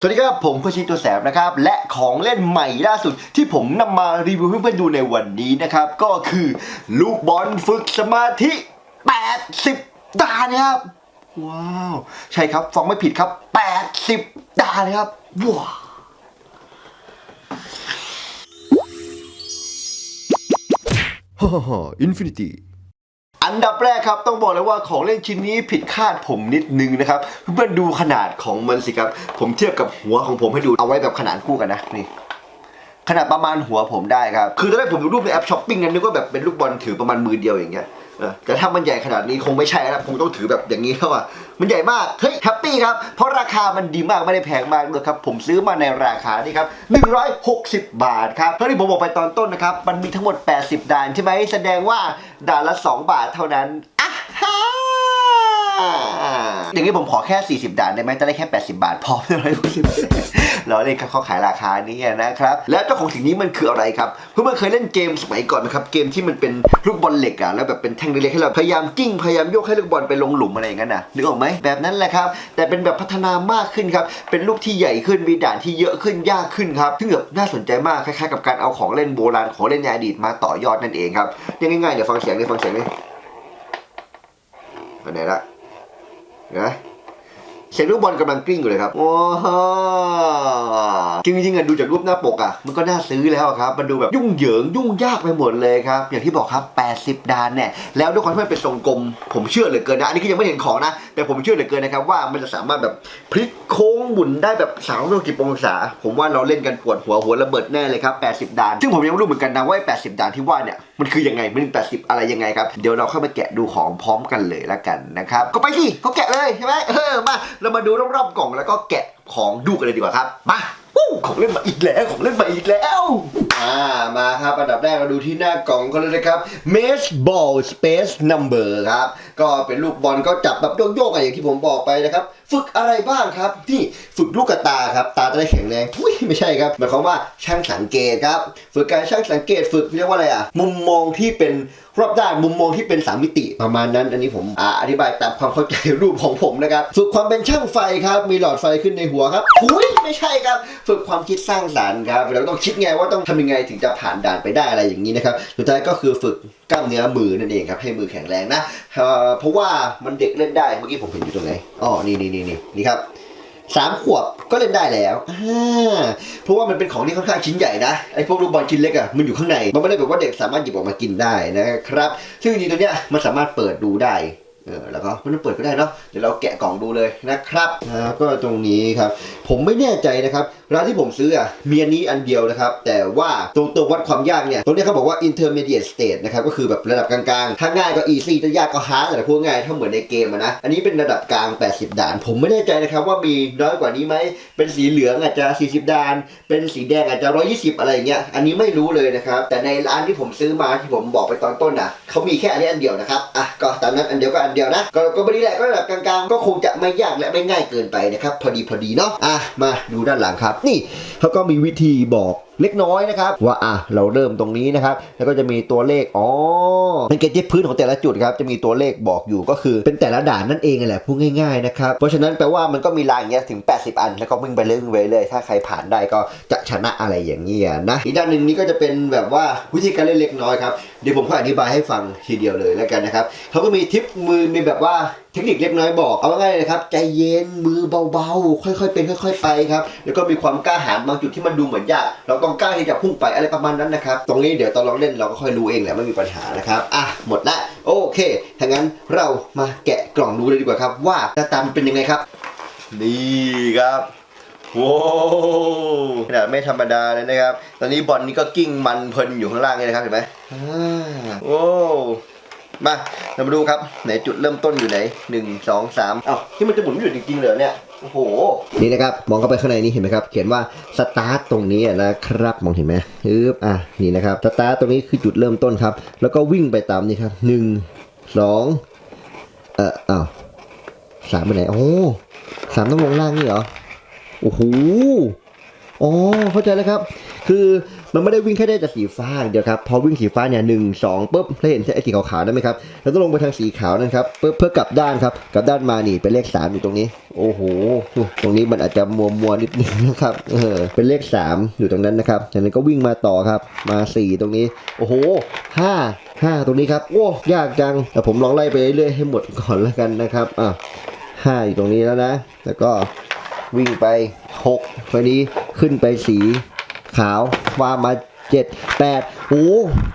สวัสดีครับ ผมพชิตัวแสบนะครับ และของเล่นใหม่ล่าสุดที่ผมนำมารีวิวให้เพื่อนๆดูในวันนี้นะครับ ก็คือ ลูกบอลฝึกสมาธิ 80 ดานนะครับ ว้าว ใช่ครับ ฟังไม่ผิดครับ 80 ดานนะครับ ว้าวฮ่าฮ่าอินฟินิตี้ อันดับแรกครับต้องบอกเลยว่าของเล่นชิ้นนี้ผิดคาดผมนิดนึงนะครับเพื่อนดูขนาดของมันสิครับ ผมเทียบกับหัวของผมให้ดูเอาไว้แบบขนาดคู่กันนะนี่ขนาดประมาณหัวผมได้ครับ คือตอนแรกผมดูรูปในแอปช้อปปิ้งนั้นนึกว่าแบบเป็นลูกบอลถือประมาณมือเดียวอย่างเงี้ย แต่ถ้ามันใหญ่ขนาดนี้คงไม่ใช่แล้วคงต้องถือแบบอย่างนี้แล้วอะมันใหญ่มาก เฮ้ยแฮปปี้ครับ เพราะราคามันดีมากไม่ได้แพงมากเลยครับ ผมซื้อมาในราคานี่ครับ 160 บาทครับเท่าที่ผมบอกไปตอนต้นนะครับ มันมีทั้งหมด 80 ด่านใช่ไหมแสดงว่าด่านละ 2 บาทเท่านั้นอะฮ่า อย่างนี้ผมขอแค่ 40 ด่านได้ไหมจะได้แค่ 80 บาท พอไม่เป็นไร60เราเล่นครับเขาขายราคานี้นะครับ แล้วเจ้าของสิ่งนี้มันคืออะไรครับเพื่อนๆเคยเล่นเกมสมัยก่อนไหมครับ เกมที่มันเป็นลูกบอลเหล็กอะแล้วแบบเป็นแท่งเล็กๆให้เราพยายามกิ้งพยายามโยกให้ลูกบอลไปลงหลุมอะไรอย่างนั้นนะนึกออกไหมแบบนั้นแหละครับ แต่เป็นแบบพัฒนามากขึ้นครับ เป็นลูกที่ใหญ่ขึ้นมีด่านที่เยอะขึ้นยากขึ้นครับซึ่งแบบน่าสนใจมากคล้ายๆกับการเอาของเล่นโบราณของเล่นในอดีตมาต่อยอดนั่นเองครับยังง่ายๆเดี๋ยวฟังเสียงดิฟังเสียงดิอันไหนละ นะเสียงลูกบอลกำลังกลิ้งอยู่เลยครับว้าวจริงๆๆอะดูจากรูปหน้าปกอะมันก็น่าซื้อแล้วครับ มันดูแบบยุ่งเหยิงยุ่งยากไปหมดเลยครับ อย่างที่บอกครับ 80 ดานเนี่ย แล้วด้วยความที่มันเป็นทรงกลม ผมเชื่อเหลือเกินนะ อันนี้ก็ยังไม่เห็นของนะ แต่ผมเชื่อเหลือเกินนะครับว่ามันจะสามารถแบบพลิกโค้ง หมุนได้แบบ3ามร้อยกิบองศา ผมว่าเราเล่นกันปวดหัวหัวระเบิดแน่เลยครับ 80ดาน ซึ่งผมยังไม่รู้เหมือนกันนะว่า 80ดานที่ว่าเนี่ยมันคือยังไงมันเป็น80 อะไรยังไงครับ เดี๋ยวเราเข้ามาแกะดูของพร้อมกันเลยละกันนะครับ ก็ไปสิเขาแกะเลยใช่ไหมเออมาเรามาดูรอบๆกล่องแล้วก็แกะของดูกันเลยดีกว่าครับมาของเล่นมาอีกแล้วของเล่นมาอีกแล้วอ่ามาครับอันดับแรกเราดูที่หน้ากล่องกันเลยนะครับ Mesh Ball Space Number ครับ ก็เป็นลูกบอลก็จับแบบโยกๆอะอย่างที่ผมบอกไปนะครับ ฝึกอะไรบ้างครับ ที่ฝึกลูกตาครับ ตาจะได้แข็งแรงทุยไม่ใช่ครับหมายความว่าช่างสังเกตครับ ฝึกการช่างสังเกตฝึกเรียกว่าอะไรอะมุมมองที่เป็นรอบด้านมุมมองที่เป็นสามมิติประมาณนั้น อันนี้ผมออธิบายตามความเข้าใจรูปของผมนะครับ ฝึกความเป็นช่างไฟครับ มีหลอดไฟขึ้นในหัวครับทุยไม่ใช่ครับ ฝึกความคิดสร้างสรรค์ครับเราต้องคิดไงว่าต้องทำยังไงถึงจะผ่านด่านไปได้อะไรอย่างนี้นะครับสุดท้ายก็คือฝึก กล้ามเนื้อมือนั่นเองครับให้มือแข็งแรงนะเพราะว่ามันเด็กเล่นได้เมื่อกี้ผมเห็นอยู่ตรงไหนอ๋อนี่นี่นี่นี่นี่ครับสามขวบก็เล่นได้แล้ว เพราะว่ามันเป็นของที่ค่อนข้างชิ้นใหญ่นะ ไอ้พวกลูกบอลชิ้นเล็กอะมันอยู่ข้างใน มันไม่ได้แบบว่าเด็กสามารถหยิบออกมากินได้นะครับ ซึ่งจริงๆตัวเนี้ยมันสามารถเปิดดูได้ เออ แล้วก็มันเปิดก็ได้เนาะ เดี๋ยวเราแกะกล่องดูเลยนะครับ แล้วก็ตรงนี้ครับ ผมไม่แน่ใจนะครับ ร้านที่ผมซื้ออะมีอันนี้อันเดียวนะครับ แต่ว่าตรงตัววัดความยากเนี่ยตรงนี้เขาบอกว่า intermediate state นะครับก็คือแบบระดับกลางๆ ถ้าง่ายก็ easy ถ้ายากก็ hard แต่พูดง่ายถ้าเหมือนในเกมนะ อันนี้เป็นระดับกลาง 80 ด่าน ผมไม่แน่ใจนะครับว่ามีน้อยกว่านี้ไหม เป็นสีเหลืองอาจจะ 40 ด่าน เป็นสีแดงอาจจะ 120 อะไรอย่างเงี้ยอันนี้ไม่รู้เลยนะครับ แต่ในร้านที่ผมซื้อมาที่ผมบอกไปตอนต้นน่ะเขามีแค่อันนี้อันเดียวนะครับอะก็ตามนั้นอันเดียวก็อันเดียวนะก็ก็ไม่ได้แหละก็ระดับกลางๆ ก็คงจะไม่ยากและไม่ง่ายเกินไปนะครับพอดีพอดีเนาะอะมาดูด้านหลังครับนี่เขาก็มีวิธีบอก เล็กน้อยนะครับ ว่าอะเราเริ่มตรงนี้นะครับ แล้วก็จะมีตัวเลขอ๋อเป็นเกจพื้นของแต่ละจุดครับจะมีตัวเลขบอกอยู่ก็คือเป็นแต่ละด่านนั่นเองแหละพูดง่ายๆนะครับเพราะฉะนั้นแปลว่ามันก็มีรางอย่างเงี้ยถึง 80 อัน แล้วก็วิ่งไปเรื่อยวิ่งไปเรื่อยถ้าใครผ่านได้ก็จะชนะอะไรอย่างเงี้ยนะอีกด้านหนึ่งนี้ก็จะเป็นแบบว่าวิธีการเล่นเล็กน้อยครับเดี๋ยวผมค่ออธิบายให้ฟังทีเดียวเลยแล้วกันนะครับเขาก็มีทิปมือมีแบบว่าเทคนิคเล็กน้อยบอกเอาง่ายๆเลยครับใจเย็นมือเบาๆ ค่อยๆเป็นค่อย ๆ ไปครับแล้วก็มีความกล้าหาญบางจุดที่มันดูเหมือนยากเราต้องกล้าที่จะพุ่งไปอะไรประมาณนั้นนะครับ ตรงนี้เดี๋ยวตอนเราเล่นเราก็ค่อยรู้เองแหละไม่มีปัญหานะครับ อะหมดละโอเคถ้างั้นเรามาแกะกล่องดูเลยดีกว่าครับ ว่าหน้าตามันเป็นยังไงครับ นี่ครับโว้วขนาดไม่ธรรมดาเลยนะครับ ตอนนี้บอลนี้ก็กิ้งมันเพลินอยู่ข้างล่างเลยนะครับเห็นไหมอ่าโอ้ มาเรามาดูครับไหนจุดเริ่มต้นอยู่ไหนหนึ่งสองสามอ้าวที่มันจะหมุนไม่หยุดจริงๆเหรอเนี่ยโอ้โหนี่นะครับมองเข้าไปข้างในนี้เห็นไหมครับ เขียนว่าสตาร์ทตรงนี้นะครับมองเห็นไหมฮึบอะนี่นะครับสตาร์ทตรงนี้คือจุดเริ่มต้นครับ แล้วก็วิ่งไปตามนี้ครับหนึ่งสองเอ่ออ้าวสามไปไหนโอ้สามต้องลงล่างนี่เหรอโอ้โหอ๋อเข้าใจแล้วครับ คือ มันไม่ได้วิ่งแค่ได้แต่สีฟ้าเดียวครับพอวิ่งสีฟ้าเนี่ยหนึ่งสองปุ๊บแล้วเห็นไอ้สีขาวๆได้ไหมครับเราต้องลงไปทางสีขาวนั่นครับปุ๊บเพื่อกลับด้านครับกลับด้านมานี่เป็นเลขสามอยู่ตรงนี้ โอ้โหตรงนี้มันอาจจะมัวมัวนิดนึงนะครับเออเป็นเลขสามอยู่ตรงนั้นนะครับจากนั้นก็วิ่งมาต่อครับมาสี่ตรงนี้ โอ้โหห้าห้าตรงนี้ครับโอ้ยากจังแต่ผมลองไล่ไปเรื่อยๆให้หมดก่อนแล้วกันนะครับอะห้าอยู่ตรงนี้แล้วนะ แล้วก็วิ่งไปหกพอนี้ขึ้นไปสี ขาวว่ามาเจ็ดแปดโอ้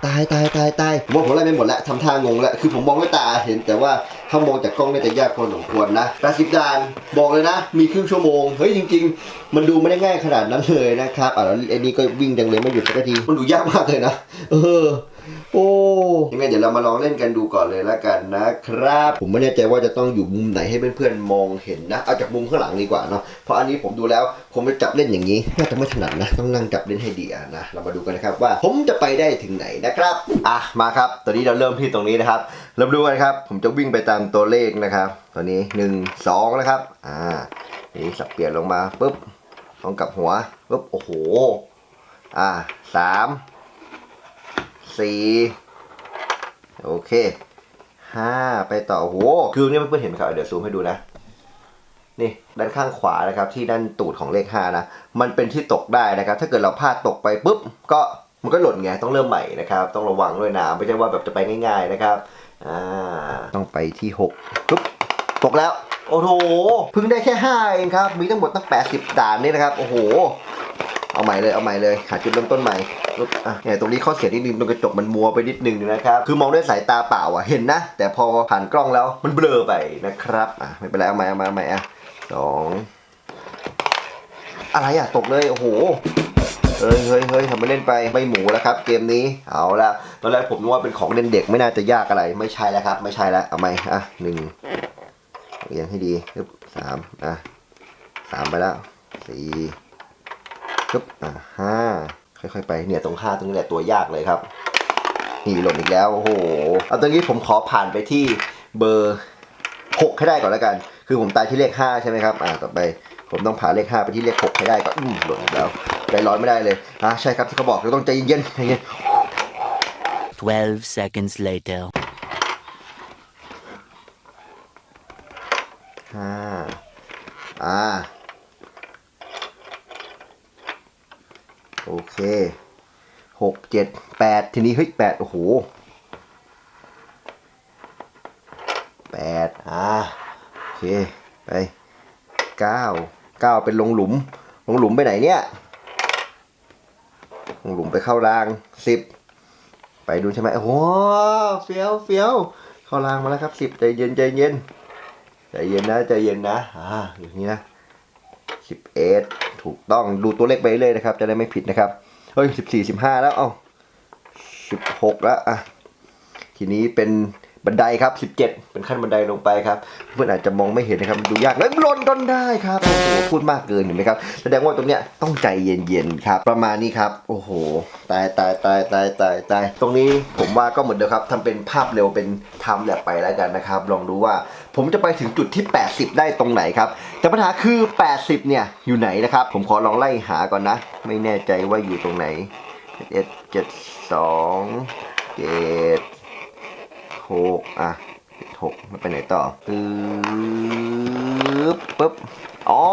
ตายตายตายตายผมว่าผมไล่ไม่หมดแล้วทำท่างงแล้ว คือผมมองด้วยตาเห็น แต่ว่าถ้ามองจากกล้องน่าจะยากพอสมควรนะแปด่านบอกเลยนะ มีครึ่งชั่วโมง เฮ้ยจริง ๆ มันดูไม่ได้ง่ายขนาดนั้นเลยนะครับอะแล้วไอ้นี่ก็วิ่งดังเลยไม่หยุดสักที มันดูยากมากเลยนะ เออ โอ้ยังไงเดี๋ยวเรามาลองเล่นกันดูก่อนเลยละกันนะครับ ผมไม่แน่ใจว่าจะต้องอยู่มุมไหนให้เพื่อนๆมองเห็นนะ เอาจากมุมข้างหลังดีกว่าเนาะ เพราะอันนี้ผมดูแล้วผมจะจับเล่นอย่างนี้น่าจะไม่ถนัดนะ ต้องนั่งจับเล่นให้ดีนะ เรามาดูกันนะครับว่าผมจะไปได้ถึงไหนนะครับ อะ มาครับ ตอนนี้เราเริ่มที่ตรงนี้นะครับ เราดูกันครับ ผมจะวิ่งไปตามตัวเลขนะครับ ตอนนี้หนึ่งสองนะครับ อ่า นี่สับเปลี่ยนลงมาปุ๊บ ต้องกลับหัวปุ๊บ โอ้โห อ่าสาม สี่โอเคห้าไปต่อโอ้โหคือเนี่ยเพื่อนๆเห็นไหมครับ เดี๋ยวซูมให้ดูนะ นี่ด้านข้างขวานะครับ ที่ด้านตูดของเลขห้านะ มันเป็นที่ตกได้นะครับ ถ้าเกิดเราพลาดตกไปปุ๊บ ก็มันก็หล่นไง ต้องเริ่มใหม่นะครับ ต้องระวังด้วยนะไม่ใช่ว่าแบบจะไปง่าย ๆนะครับ อ่า ต้องไปที่หกปุ๊บ ตกแล้ว โอ้โห เพิ่งได้แค่ห้าเองครับ มีทั้งหมดตั้ง80ด่านนี่นะครับ โอ้โห เอาใหม่เลยเอาใหม่เลยหาจุดเริ่มต้นใหม่อะเนี่ยตรงนี้ข้อเสียนิดนึงตรงกระจกมันมัวไปนิดนึงนะครับคือมองด้วยสายตาเปล่าอะเห็นนะ แต่พอผ่านกล้องแล้วมันเบลอไปนะครับอะไม่เป็นไรเอาใหม่เอาใหม่เอาใหม่อะสองอะไรอะตกเลยโอ้โหเฮ้ยเฮ้ยเฮ้ยทำไม่เล่นไปไม่หมูแล้วครับ เกมนี้เอาละตอนแรกผมนึกว่าเป็นของเล่นเด็กไม่น่าจะยากอะไรไม่ใช่แล้วครับ ไม่ใช่แล้วเอาใหม่อะหนึ่งเรียงให้ดีรึสามอะสามไปแล้วสี่ ปึ๊บอ่าห้าค่อยๆไปเนี่ยตรงห้าตรงนี้แหละตัวยากเลยครับ นี่หล่นอีกแล้วโอ้โหเอาตรงนี้ผมขอผ่านไปที่เบอร์หกให้ได้ก่อนแล้วกัน คือผมตายที่เลขห้าใช่ไหมครับอ่าต่อไปผมต้องผ่านเลขห้าไปที่เลขหกให้ได้ก็อืมหล่นอีกแล้วใจร้อนไม่ได้เลยอะใช่ครับที่เขาบอกเราต้องใจเย็นๆใจเย็น12 seconds later. ห้าอ่า อเคหกเจ็ดแปดทีนี้เฮ้ยแปดโอ้โหแปดอ่าโอเคไปเก้าเก้าเป็นลงหลุม ลงหลุมไปไหนเนี่ยลงหลุมไปเข้ารางสิบไปดูใช่ไหมโอ้โหเฟี้ยวเฟี้ยวเข้ารางมาแล้วครับสิบใจเย็นใจเย็นใจเย็นนะใจเย็นนะอ่าอย่างนี้นะสิบเอ็ด ถูกต้องดูตัวเลขไปเรื่อยนะครับ จะได้ไม่ผิดนะครับเฮ้ยสิบสี่สิบห้าแล้ว เอ้าสิบหกแล้วอะทีนี้เป็นบันไดครับสิบเจ็ดเป็นขั้นบันไดลงไปครับ เพื่อนอาจจะมองไม่เห็นนะครับดูยากเลยหล่นต้นได้ครับโอ้โหพูดมากเกินเห็นไหมครับแสดงว่าตรงเนี้ยต้องใจเย็นๆครับ ประมาณนี้ครับ โอ้โห ตายตายตายตายตายตายตรงนี้ผมว่าก็เหมือนเดิมครับทำเป็นภาพเร็วเป็นไทม์แลปไปแล้วกันนะครับ ลองดูว่า ผมจะไปถึงจุดที่ 80 ได้ตรงไหนครับ แต่ปัญหาคือ 80 เนี่ย อยู่ไหนนะครับ ผมขอลองไล่หาก่อนนะ ไม่แน่ใจว่าอยู่ตรงไหนเอ็ดเจ็ดสองเจ็ดหกอะเจ็ดหกแล้วไปไหนต่อปึ๊บปึ๊บอ๋อ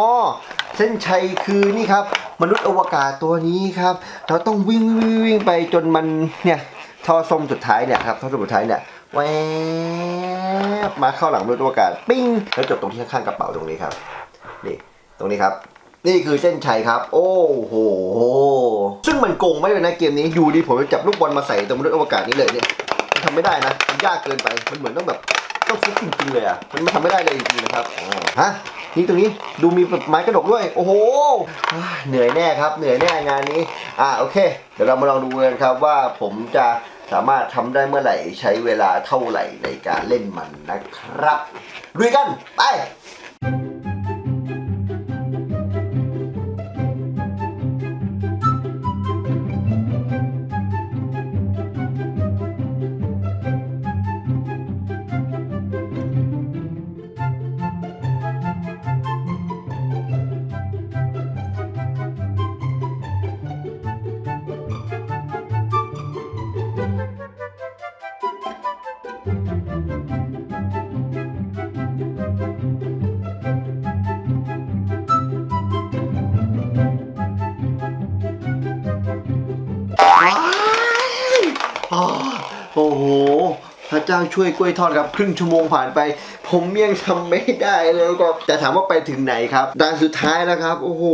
เส้นชัยคือนี่ครับ มนุษย์อวกาศตัวนี้ครับ เราต้องวิ่งวิ่งวิ่งไปจนมันเนี่ยท่อส้มสุดท้ายเนี่ยครับท่อส้มสุดท้ายเนี่ยแว บมาเข้าหลังมนุษย์อวกาศปิ้งแล้วจบตรงที่ข้างกระเป๋าตรงนี้ครับนี่ตรงนี้ครับ นี่คือเส้นชัยครับ โอ้โหซึ่งมันโกงไม่เลยนะเกมนี้อยู่ดีผมจะจับลูกบอลมาใส่ตรงมนุษย์อวกาศนี้เลยเนี่ยมันทำไม่ได้นะมันยากเกินไปมันเหมือนต้องแบบต้องฟุกจริงๆเลยอะมันทำไม่ได้เลยจริงๆนะครับฮะนี่ตรงนี้ดูมีแบบไม้กระดกด้วย โอ้โหเหนื่อยแน่ครับ เหนื่อยแน่งานนี้ อ่าโอเค เดี๋ยวเรามาลองดูกันครับว่าผมจะ สามารถทำได้เมื่อไหร่ใช้เวลาเท่าไหร่ในการเล่นมันนะครับลุยกัน ไป ระเจ้าช่วยกล้วยทอดครับ ครึ่งชั่วโมงผ่านไป ผมยังทำไม่ได้เลยก็แต่ถามว่าไปถึงไหนครับด่านสุดท้ายแล้วครับ โอ้โห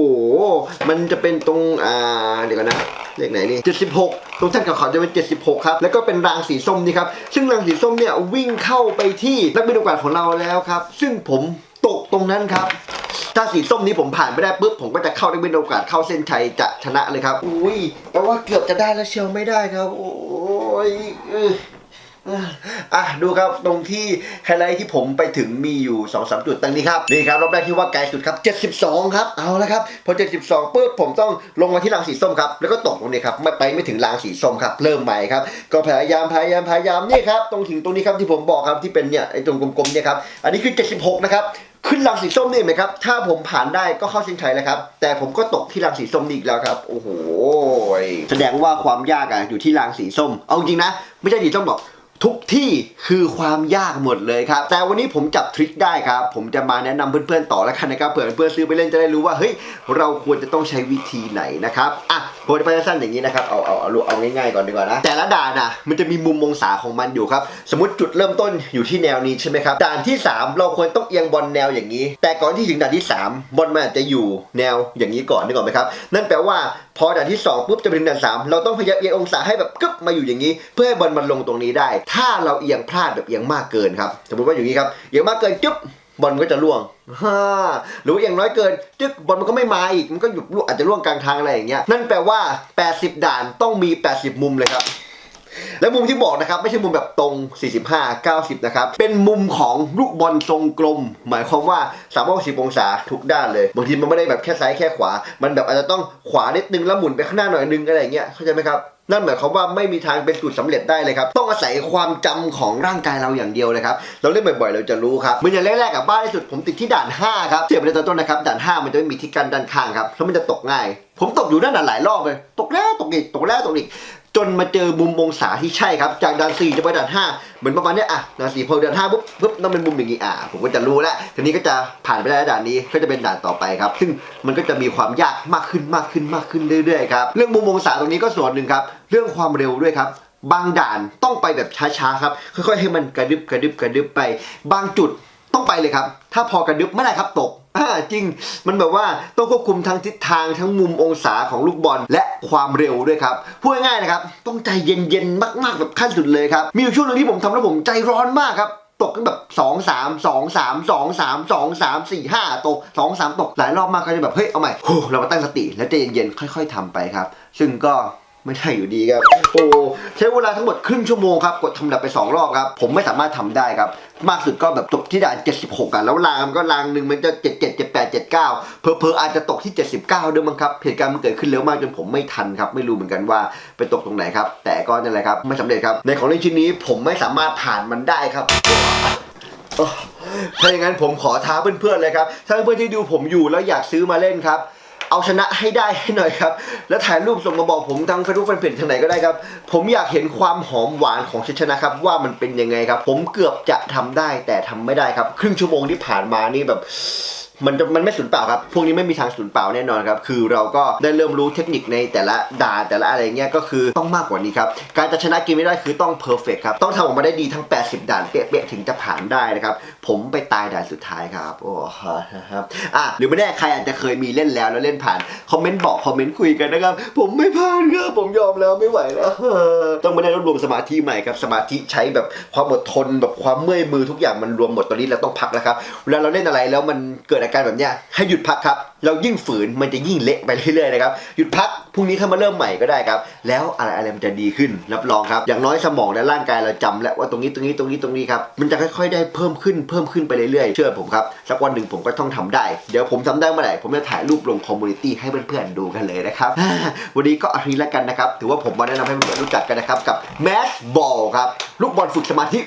มันจะเป็นตรงอ่าเดี๋ยวก่อนนะเลขไหนนี่76 ตรงท่านกับเขาจะเป็น 76 ครับ แล้วก็เป็นรางสีส้มนี่ครับ ซึ่งรางสีส้มเนี่ยวิ่งเข้าไปที่นักบินอวกาศของเราแล้วครับ ซึ่งผมตกตรงนั้นครับถ้าสีส้มนี้ผมผ่านไม่ได้ปุ๊บผมก็จะเข้าได้เป็นโอกาสเข้าเส้นชัยจะชนะเลยครับ อุ้ยแต่ว่าเกือบจะได้แล้วเชียวไม่ได้ครับ โอ้ย อะดูครับตรงที่ไฮไลท์ที่ผมไปถึงมีอยู่2อสจุดตั้งนี้ครับนี่ครับรอบแรกที่ว่าไกลสุดครับ 72 ครับเอาละครับพอ 72ปุ๊บผมต้องลงมาที่รางสีส้มครับแล้วก็ตกตรงนี้ครับไม่ไปไม่ถึงรางสีส้มครับเริ่มใหม่ครับก็พยายามพยายามพยายามนี่ครับตรงถึงตรงนี้ครับที่ผมบอกครับที่เป็นเนี่ยไอ้ตรงกลมๆเนี่ยครับอันนี้คือ 76 นะครับขึ้นรังสีส้มนี่ไหมครับ ถ้าผมผ่านได้ก็เข้าเส้นชัยแล้วครับ แต่ผมก็ตกที่รังสีส้มนี่อีกแล้วครับ โอ้โห แสดงว่าความยากอะอยู่ที่รังสีส้ม เอาจริงนะ ไม่ใช่สีส้มหรอก ทุกที่คือความยากหมดเลยครับ แต่วันนี้ผมจับทริคได้ครับ ผมจะมาแนะนำเพื่อนๆต่อแล้วกันนะครับเผื่อเพื่อนซื้อไปเล่นจะได้รู้ว่าเฮ้ยเราควรจะต้องใช้วิธีไหนนะครับอะผมจะไปสั้นอย่างนี้นะครับเอาเอาเอาเอาง่ายๆก่อนดีกว่านะแต่ละด่านนะมันจะมีมุมองศาของมันอยู่ครับ สมมติจุดเริ่มต้นอยู่ที่แนวนี้ใช่ไหมครับด่านที่ 3 เราควรต้องเอียงบอลแนวอย่างนี้ แต่ก่อนที่ถึงด่านที่ 3 บอลมันอาจจะอยู่แนวอย่างนี้ก่อนนึกออกไหมครับนั่นแปลว่าพอด่านที่2ปุ๊บจะเป็นด่านสามเราต้องพยายามเอียงองศาให้แบบกึ๊บมาอยู่อย่างนี้ เพื่อให้บอลมันลงตรงนี้ได้ถ้าเราเอียงพลาดแบบเอียงมากเกินครับ สมมติว่าอย่างนี้ครับเอียงมากเกินจึ๊บบอลก็จะล่วงหรือว่าเอียงน้อยเกินจึ๊บบอลมันก็ไม่มาอีก มันก็หยุดล่วงอาจจะล่วงกลางทางอะไรอย่างเงี้ย นั่นแปลว่า 80 ด่านต้องมี 80 มุมเลยครับ และมุมที่บอกนะครับไม่ใช่มุมแบบตรง 45 90 นะครับ เป็นมุมของลูกบอลทรงกลม หมายความว่า360องศาทุกด้านเลย บางทีมันไม่ได้แบบแค่ซ้ายแค่ขวา มันแบบอาจจะต้องขวานิดนึงแล้วหมุนไปข้างหน้าหน่อยนึงอะไรอย่างเงี้ย เข้าใจไหมครับ นั่นหมายความว่าไม่มีทางเป็นสูตรสำเร็จได้เลยครับต้องอาศัยความจำของร่างกายเราอย่างเดียวเลยครับเราเล่นบ่อยๆ เราจะรู้ครับเหมือนอย่างแรกๆกับบ้านที่สุดผมติดที่ด่าน 5 ครับเสียบในตอนต้นนะครับด่าน 5 มันจะไม่มีที่กั้นด้านข้างครับแล้วมันจะตกง่าย ผมตกอยู่นั่นน่ะหลายรอบเลยตกแล้วตกอีกตกแล้วตกอีก จนมาเจอมุมองศาที่ใช่ครับ จากด่าน4จะไปด่าน5เหมือนประมาณเนี้ยอะด่าน4พอด่าน5ปุ๊บปุ๊บต้องเป็นมุมอย่างงี้อะผมก็จะรู้แล้วทีนี้ก็จะผ่านไปได้แล้วด่านนี้ก็จะเป็นด่านต่อไปครับ ซึ่งมันก็จะมีความยากมากขึ้นมากขึ้นมากขึ้นเรื่อยๆครับเรื่องมุมองศาตรงนี้ก็ส่วนหนึ่งครับ เรื่องความเร็วด้วยครับบางด่านต้องไปแบบช้าๆครับ ค่อยๆให้มันกระดึบกระดึบกระดึบไป บางจุด ต้องไปเลยครับ ถ้าพอกระดึบไม่ได้ครับตกอ่าจริง มันแบบว่าต้องควบคุมทั้งทิศทางทั้งมุมองศาของลูกบอลและความเร็วด้วยครับ พูดง่ายๆนะครับ ต้องใจเย็นๆมากๆแบบขั้นสุดเลยครับ มีอยู่ช่วงหนึงที่ผมทำแล้วผมใจร้อนมากครับตกกันแบบ 2 3 2 3 2 3 2 3 4 5 ตก 2 3 ตก หลายรอบมากก็จะแบบ เฮ้ย เอาใหม่เรามาตั้งสติ แล้วใจเย็นๆค่อย ๆทำไปครับ ซึ่งก็ ไม่ได้อยู่ดีครับโอ้ใช้เวลาทั้งหมดครึ่งชั่วโมงครับกดทำดับไป2รอบครับผมไม่สามารถทำได้ครับมากสุดก็แบบจบที่ด่าน 76อะแล้วรางมันก็รางหนึ่งมันจะ 77 78 79 เพอเพออาจจะตกที่ 79 ด้วยมั้งครับเหตุการณ์มันเกิดขึ้นเร็วมากจนผมไม่ทันครับ ไม่รู้เหมือนกันว่าไปตกตรงไหนครับ แต่ก็นั่นแหละครับ ไม่สำเร็จครับ ในของเล่นชิ้นนี้ผมไม่สามารถผ่านมันได้ครับถ้าอย่างนั้นผมขอท้าเพื่อนๆเลยครับ ถ้าเพื่อนที่ดูผมอยู่แล้วอยากซื้อมาเล่นครับ เอาชนะให้ได้ให้หน่อยครับ แล้วถ่ายรูปส่งมาบอกผมทางเฟซบุ๊กแฟนเพจทางไหนก็ได้ครับ ผมอยากเห็นความหอมหวานของชัยชนะครับว่ามันเป็นยังไงครับ ผมเกือบจะทำได้แต่ทำไม่ได้ครับ ครึ่งชั่วโมงที่ผ่านมานี่แบบ มันจะมันไม่สูญเปล่าครับ พวกนี้ไม่มีทางสูญเปล่าแน่นอนครับ คือเราก็ได้เริ่มรู้เทคนิคในแต่ละด่านแต่ละอะไรเงี้ยก็คือต้องมากกว่านี้ครับ การจะชนะเกมไม่ได้คือต้องเพอร์เฟกครับ ต้องทำออกมาได้ดีทั้ง 80 ด่านเป๊ะๆถึงจะผ่านได้นะครับ ผมไปตายด่านสุดท้ายครับ โอ้โหนะครับ อะหรือไม่แน่ใครอาจจะเคยมีเล่นแล้วแล้วเล่นผ่าน คอมเมนต์บอกคอมเมนต์คุยกันนะครับ ผมไม่ผ่านครับผมยอมแล้วไม่ไหวแล้ว ต้องมาได้รวบรวมสมาธิใหม่ครับ สมาธิใช้แบบความอดทนแบบความเมื่อยมือทุกอย่างมันรวมหมดตอนนี้เราต้องพักแล้วครับ เวลาเราเล่นอะไรแล้วมันเกิดอาการแบบเนี้ยให้หยุดพักครับ เรายิ่งฝืนมันจะยิ่งเละไปเรื่อยๆนะครับหยุดพักพรุ่งนี้ค่อยมาเริ่มใหม่ก็ได้ครับ แล้วอะไรอะไรมันจะดีขึ้นรับรองครับ อย่างน้อยสมองและร่างกายเราจำแล้วว่าตรงนี้ตรงนี้ตรงนี้ตรงนี้ครับมันจะค่อยๆ ได้เพิ่มขึ้นเพิ่มขึ้นไปเรื่อยๆเชื่อผมครับสักวันหนึ่งผมก็ต้องทำได้ เดี๋ยวผมทำได้เมื่อไหร่ผมจะถ่ายรูปลงคอมมูนิตี้ให้เพื่อนๆดูกันเลยนะครับวันนี้ก็อาทิตย์ละกันนะครับถือว่าผมมาแนะนำให้เพื่อนๆรู้จักกันนะครับกับแมสบอลครับลูกบอลฝึกสมาธิ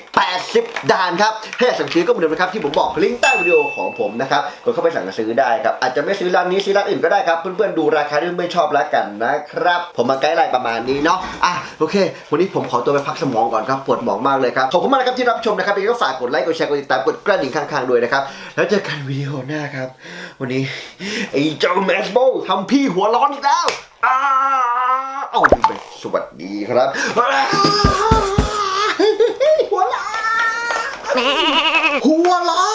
80 ด่านครับถ้าอยากสั่งซื้อก็เหมือนเดิมนะครับที่ผมบอกลิงก์ใต้วิดีโอของผมนะครับกเข้าไปสั่งซื้อได้ครับ อาจจะไม่ซื้อร้านนี้ซื้อร้านอื่นก็ได้ครับ เพื่อนๆดูราคาที่ไม่ชอบแล้วกันนะครับ ผมมาไกด์ไลน์ประมาณนี้เนาะอะโอเค วันนี้ผมขอตัวไปพักสมองก่อนครับปวดหมองมากเลยครับขอบคุณมากนะครับที่รับชมนะครับยังก็ฝากกดไลค์กดแชร์กดติดตามกดกระดิ่งข้างๆด้วยนะครับแล้วเจอกันวิดีโอหน้าครับ วันนี้ไอ้เจ้าแมสโบทำพี่หัวร้อนอีกแล้วอ้าเอาไปสวัสดีครับหัวเรา